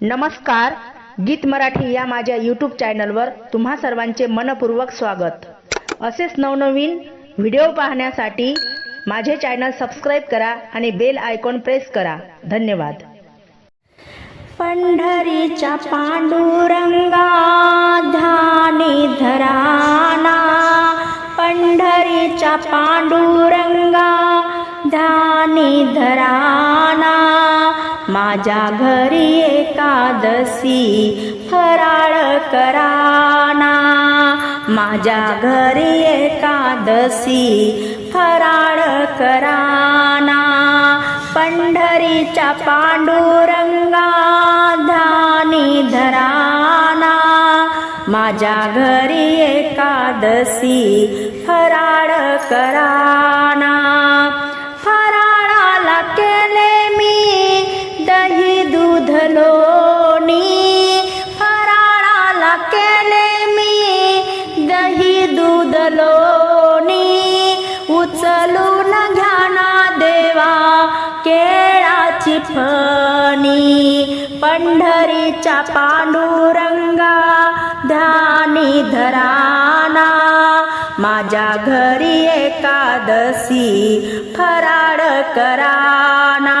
नमस्कार गीत मराठी या माझ्या यूट्यूब चॅनलवर तुम्हा सर्वांचे मनपूर्वक स्वागत. असेच नवनवीन व्हिडिओ पाहण्यासाठी माझे चॅनल सबस्क्राईब करा आणि बेल आयकॉन प्रेस करा. धन्यवाद. पंढरीच्या पांडुरंगा ध्यानी धराना. पंढरीच्या पांडुरंगा ध्यानी धराना. माझ्या घरी एकादशी फराळ कराना. माझ्या घरी एकादशी फराळ कराना. पंढरीच्या पांडुरंगा धानी धराना. माझ्या घरी एकादशी फराळ कराना. पांडुरंगा ध्यानी धराना माझ्या घरी एकादशी फराळ कराना.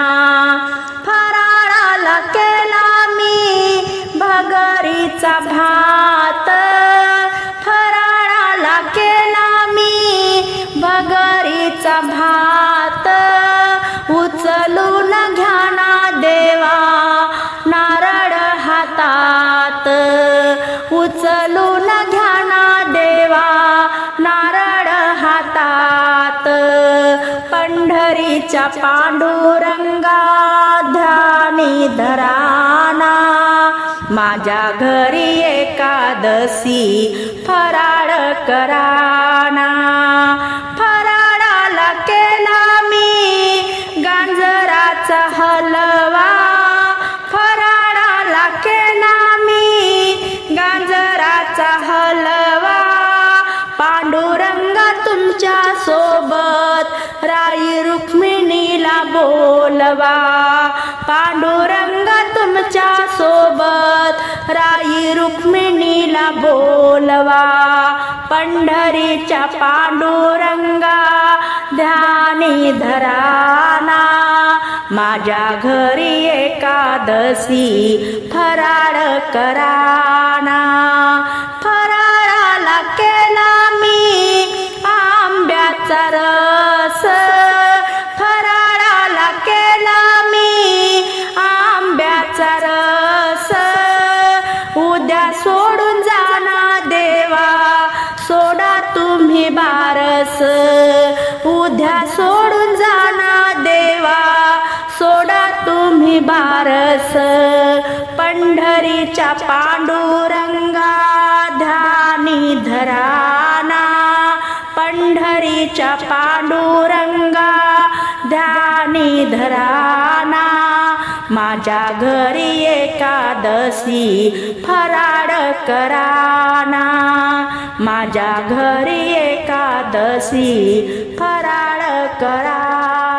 फराळाला केला मी भगरीचा भा पंढरीच्या पांडुरंगा ध्यानी धराना. माझ्या घरी एकादशी फराळ कराना. फराळाला केला मी गांजराचा हलवा. बोलवा पांडुरंग तुमच्यासोबत राई रुक्मिणीला बोलवा. पंढरीच्या पांडुरंगा ध्यानी धराना. माझ्या घरी एकादशी फराळ करा. बारस उद्या सोडून जाना देवा. सोडा तुम्ही बारस. पंढरीच्या पांडुरंगा ध्यानी धराना. पंढरीच्या पांडुरंगा ध्यानी धराना. माझ्या घरी एकादशी फराड कराना. माझ्या घरी एकादशी फराळ करा